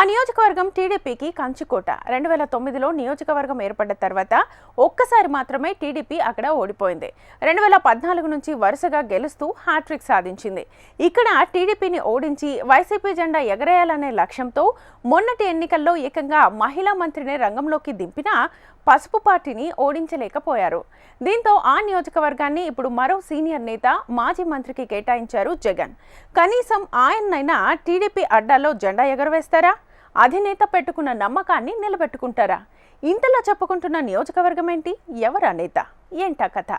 ఆ నియోజకవర్గం టీడీపీకి కంచుకోట. రెండు వేల తొమ్మిదిలో నియోజకవర్గం ఏర్పడ్డ తర్వాత ఒక్కసారి మాత్రమే టీడీపీ అక్కడ ఓడిపోయింది. రెండు వేల పద్నాలుగు నుంచి వరుసగా గెలుస్తూ హ్యాట్రిక్ సాధించింది. ఇక్కడ టీడీపీని ఓడించి వైసీపీ జెండా ఎగరేయాలనే లక్ష్యంతో మొన్నటి ఎన్నికల్లో ఏకంగా మహిళా మంత్రిని రంగంలోకి దింపినా పసుపు పార్టీని ఓడించలేకపోయారు. దీంతో ఆ నియోజకవర్గాన్ని ఇప్పుడు మరో సీనియర్ నేత మాజీ మంత్రికి కేటాయించారు జగన్. కనీసం ఆయన్నైనా టీడీపీ అడ్డాలో జెండా ఎగరవేస్తారా? అధినేత పెట్టుకున్న నమ్మకాన్ని నిలబెట్టుకుంటారా? ఇంతలా చెప్పుకుంటున్న నియోజకవర్గం ఏంటి? ఎవరా నేత? ఏంటా కథ?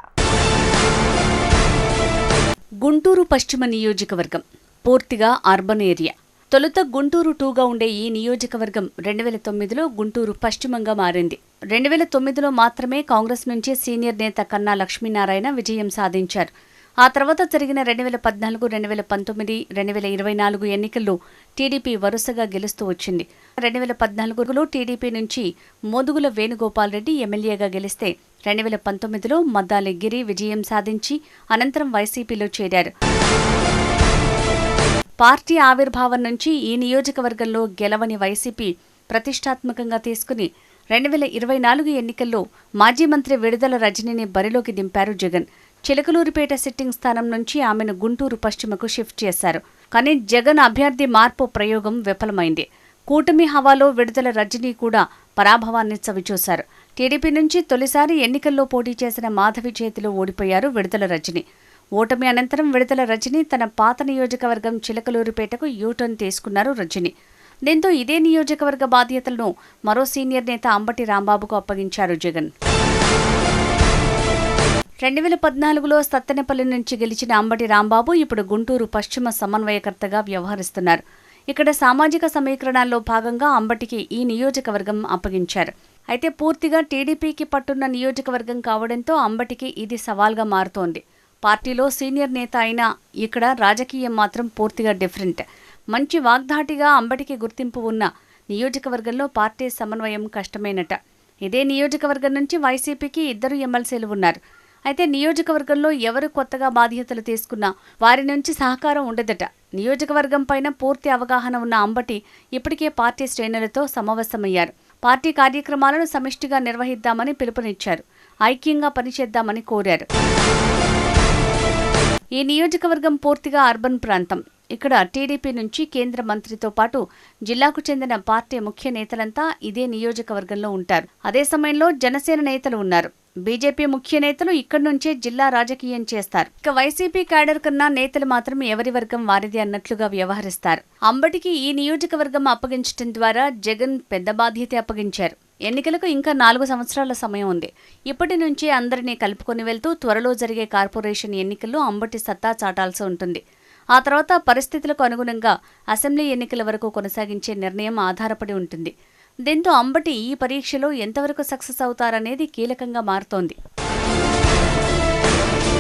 గుంటూరు పశ్చిమ నియోజకవర్గం పూర్తిగా అర్బన్ ఏరియా. తొలుత గుంటూరు టూగా ఉండే ఈ నియోజకవర్గం రెండు వేల తొమ్మిదిలో గుంటూరు పశ్చిమంగా మారింది. రెండు వేల తొమ్మిదిలో మాత్రమే కాంగ్రెస్ నుంచి సీనియర్ నేత కన్నా లక్ష్మీనారాయణ విజయం సాధించారు. ఆ తర్వాత జరిగిన రెండు వేల పద్నాలుగు రెండు వేల పంతొమ్మిది రెండు వేల ఇరవై నాలుగు ఎన్నికల్లో టీడీపీ వరుసగా గెలుస్తూ వచ్చింది. రెండు వేల పద్నాలుగులో టీడీపీ నుంచి మోదుగుల వేణుగోపాల్ రెడ్డి ఎమ్మెల్యేగా గెలిస్తే రెండు వేల పంతొమ్మిదిలో మద్దాలి గిరి విజయం సాధించి అనంతరం వైసీపీలో చేరారు. పార్టీ ఆవిర్భావం నుంచి ఈ నియోజకవర్గంలో గెలవని వైసీపీ ప్రతిష్టాత్మకంగా తీసుకుని రెండు వేల ఇరవై నాలుగు ఎన్నికల్లో మాజీ మంత్రి విడుదల రజనీని బరిలోకి దింపారు జగన్. చిలకలూరిపేట సిట్టింగ్ స్థానం నుంచి ఆమెను గుంటూరు పశ్చిమకు షిఫ్ట్ చేశారు. కానీ జగన్ అభ్యర్థి మార్పు ప్రయోగం విఫలమైంది. కూటమి హవాలో విడుదల రజనీ కూడా పరాభవాన్ని చవిచూశారు. టీడీపీ నుంచి తొలిసారి ఎన్నికల్లో పోటీ చేసిన మాధవి చేతిలో ఓడిపోయారు విడుదల రజని. ఓటమి అనంతరం విడుదల రజని తన పాత నియోజకవర్గం చిలకలూరిపేటకు యూటర్న్ తీసుకున్నారు రజని. దీంతో ఇదే నియోజకవర్గ బాధ్యతలను మరో సీనియర్ నేత అంబటి రాంబాబుకు అప్పగించారు జగన్. రెండు వేల పద్నాలుగులో సత్తెనపల్లి నుంచి గెలిచిన అంబటి రాంబాబు ఇప్పుడు గుంటూరు పశ్చిమ సమన్వయకర్తగా వ్యవహరిస్తున్నారు. ఇక్కడ సామాజిక సమీకరణాల్లో భాగంగా అంబటికి ఈ నియోజకవర్గం అప్పగించారు. అయితే పూర్తిగా టీడీపీకి పట్టున్న నియోజకవర్గం కావడంతో అంబటికి ఇది సవాల్గా మారుతోంది. పార్టీలో సీనియర్ నేత అయినా ఇక్కడ రాజకీయం మాత్రం పూర్తిగా డిఫరెంట్. మంచి వాగ్దాటిగా అంబటికి గుర్తింపు ఉన్న నియోజకవర్గంలో పార్టీ సమన్వయం కష్టమేనట. ఇదే నియోజకవర్గం నుంచి వైసీపీకి ఇద్దరు ఎమ్మెల్సీలు ఉన్నారు. అయితే నియోజకవర్గంలో ఎవరు కొత్తగా బాధ్యతలు తీసుకున్నా వారి నుంచి సహకారం ఉండదట. నియోజకవర్గం పైన పూర్తి అవగాహన ఉన్న అంబటి ఇప్పటికే పార్టీ శ్రేణులతో సమావేశమయ్యారు పార్టీ కార్యక్రమాలను సమిష్టిగా నిర్వహిద్దామని పిలుపునిచ్చారు. ఐక్యంగా పనిచేద్దామని కోరారు. ఈ నియోజకవర్గం పూర్తిగా అర్బన్ ప్రాంతం. ఇక్కడ టీడీపీ నుంచి కేంద్ర మంత్రితో పాటు జిల్లాకు చెందిన పార్టీ ముఖ్య నేతలంతా ఇదే నియోజకవర్గంలో ఉంటారు. అదే సమయంలో జనసేన నేతలు ఉన్నారు. బీజేపీ ముఖ్య నేతలు ఇక్కడి నుంచే జిల్లా రాజకీయం చేస్తారు. ఇక వైసీపీ క్యాడర్ కన్నా నేతలు మాత్రం ఎవరి వర్గం వారిది అన్నట్లుగా వ్యవహరిస్తారు. అంబటికి ఈ నియోజకవర్గం అప్పగించడం ద్వారా జగన్ పెద్ద బాధ్యత అప్పగించారు. ఎన్నికలకు ఇంకా నాలుగు సంవత్సరాల సమయం ఉంది. ఇప్పటి నుంచే అందరినీ కలుపుకొని వెళ్తూ త్వరలో జరిగే కార్పొరేషన్ ఎన్నికల్లో అంబటి సత్తా చాటాల్సి ఉంటుంది. ఆ తర్వాత పరిస్థితులకు అనుగుణంగా అసెంబ్లీ ఎన్నికల వరకు కొనసాగించే నిర్ణయం ఆధారపడి ఉంటుంది. దీంతో అంబటి ఈ పరీక్షలో ఎంతవరకు సక్సెస్ అవుతారనేది కీలకంగా మారుతోంది.